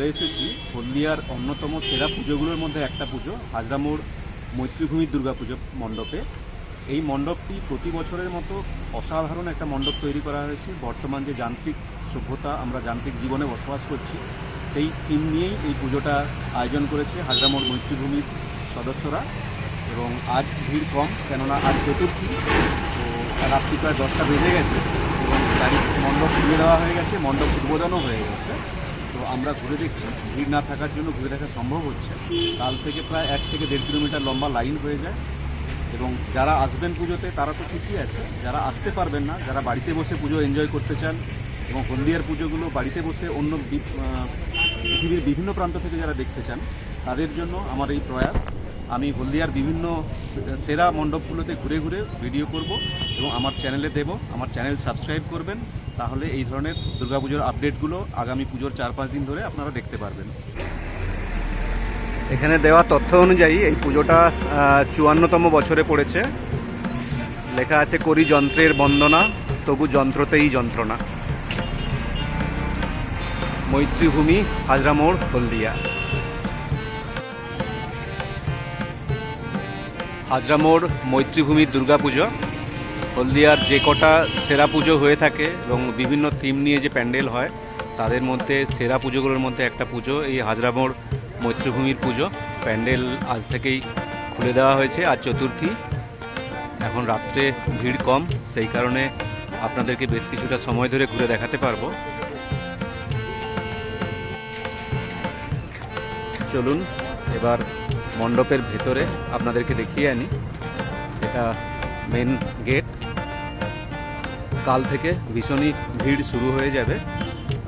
চলে এসেছি। হলদিয়ার অন্যতম সেরা পুজোগুলোর মধ্যে একটা পুজো, হাজরামোড় মৈত্রীভূমির দুর্গাপুজো মণ্ডপে। এই মণ্ডপটি প্রতি বছরের মতো অসাধারণ একটা মণ্ডপ তৈরি করা হয়েছে। বর্তমান যে যান্ত্রিক সভ্যতা, আমরা যান্ত্রিক জীবনে বসবাস করছি, সেই থিম নিয়েই এই পুজোটা আয়োজন করেছে হাজরামোড় মৈত্রীভূমির সদস্যরা। এবং আজ ভিড় কম, কেননা আজ চতুর্থী, তো রাত্রি প্রায় দশটা বেজে গেছে। এবং গাড়ি মণ্ডপ খুলে দেওয়া হয়ে গেছে, মণ্ডপ উদ্বোধনও হয়ে গেছে। আমরা ঘুরে দেখছি, ভিড় না থাকার জন্য ঘুরে দেখা সম্ভব হচ্ছে কাল থেকে প্রায় এক থেকে দেড় কিলোমিটার লম্বা লাইন হয়ে যায় এবং যারা আসবেন পুজোতে, তারা তো ঠিকই আছে। যারা আসতে পারবেন না, যারা বাড়িতে বসে পুজো এনজয় করতে চান এবং হলদিয়ার পুজোগুলো বাড়িতে বসে অন্য পৃথিবীর বিভিন্ন প্রান্ত থেকে যারা দেখতে চান, তাদের জন্য আমার এই প্রয়াস। আমি হলদিয়ার বিভিন্ন সেরা মণ্ডপগুলোতে ঘুরে ঘুরে ভিডিও করব এবং আমার চ্যানেলে দেব। আমার চ্যানেল সাবস্ক্রাইব করবেন। তাহলে এই ধরনের দুর্গাপুজোর আপডেটগুলো আগামী পুজোর চার পাঁচ দিন ধরে আপনারা দেখতে পারবেন। এখানে দেওয়া তথ্য অনুযায়ী এই পুজোটা চুয়ান্নতম বছরে পড়েছে। লেখা আছে, করি যন্ত্রের বন্দনা, তবু যন্ত্রতেই যন্ত্রণা। মৈত্রীভূমি হাজরামোড় হলদিয়া। হাজরামোড় মৈত্রীভূমির দুর্গাপুজো। হলদিয়ার যে কটা সেরা পুজো হয়ে থাকে এবং বিভিন্ন থিম নিয়ে যে প্যান্ডেল হয়, তাদের মধ্যে সেরা পুজোগুলোর মধ্যে একটা পুজো, এই হাজরামোড় মৈত্রীভূমির পুজো। প্যান্ডেল আজ থেকেই খুলে দেওয়া হয়েছে, আজ চতুর্থী। এখন রাত্রে ভিড় কম, সেই কারণে আপনাদেরকে বেশ কিছুটা সময় ধরে ঘুরে দেখাতে পারব। চলুন, এবার মণ্ডপের ভেতরে আপনাদেরকে দেখিয়ে আনি। এটা মেন গেট কাল থেকে ভীষণই ভিড় শুরু হয়ে যাবে।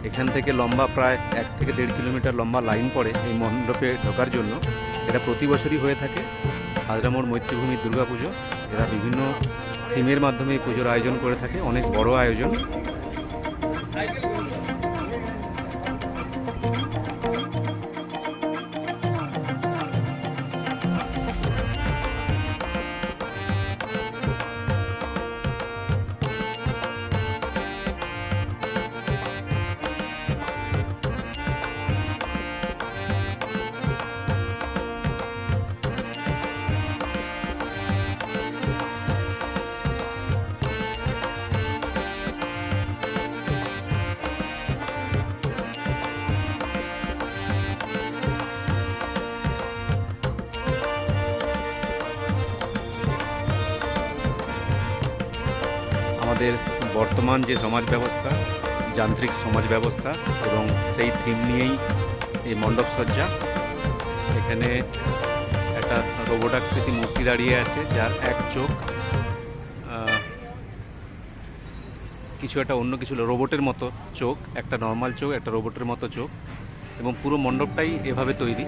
এখান থেকে লম্বা প্রায় এক থেকে দেড় কিলোমিটার লম্বা লাইন পড়ে এই মণ্ডপে ঢোকার জন্য। এটা প্রতি বছরই হয়ে থাকে। হাজরামোড় মৈত্রীভূমির দুর্গাপুজো। এরা বিভিন্ন থিমের মাধ্যমে এই পুজোর আয়োজন করে থাকে। অনেক বড় আয়োজন। আমাদের বর্তমান যে সমাজ ব্যবস্থা, যান্ত্রিক সমাজ ব্যবস্থা এবং সেই থিম নিয়েই এই মণ্ডপ সজ্জা, এখানে একটা রোবট আকৃতি মূর্তি দাঁড়িয়ে আছে যার এক চোখ কিছু একটা অন্য কিছু রোবটের মতো চোখ, একটা নর্মাল চোখ, একটা রোবটের মতো চোখ এবং পুরো মণ্ডপটাই এভাবে তৈরি।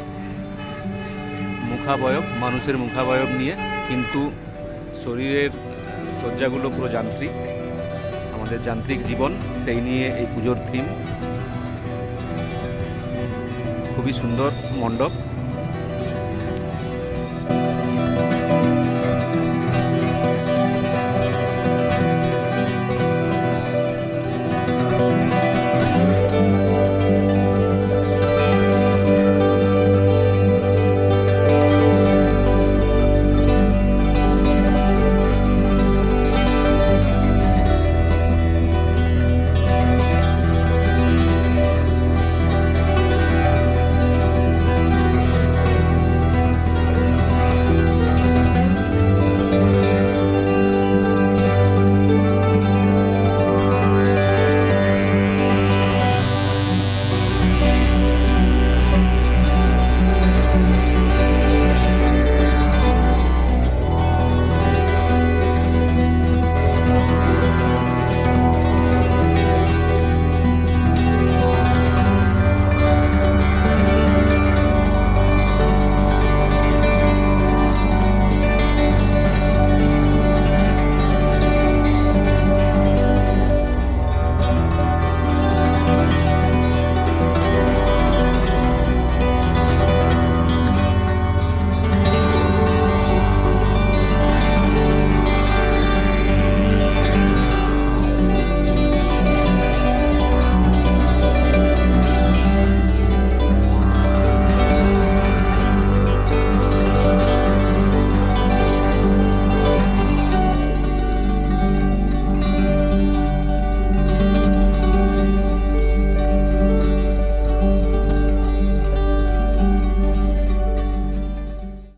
মুখাবয়ব, মানুষের মুখাবয়ব নিয়ে কিন্তু শরীরের সজ্জাগুলো পুরো যান্ত্রিক। আমাদের যান্ত্রিক জীবন সেই নিয়ে এই পুজোর থিম খুবই সুন্দর মণ্ডপ।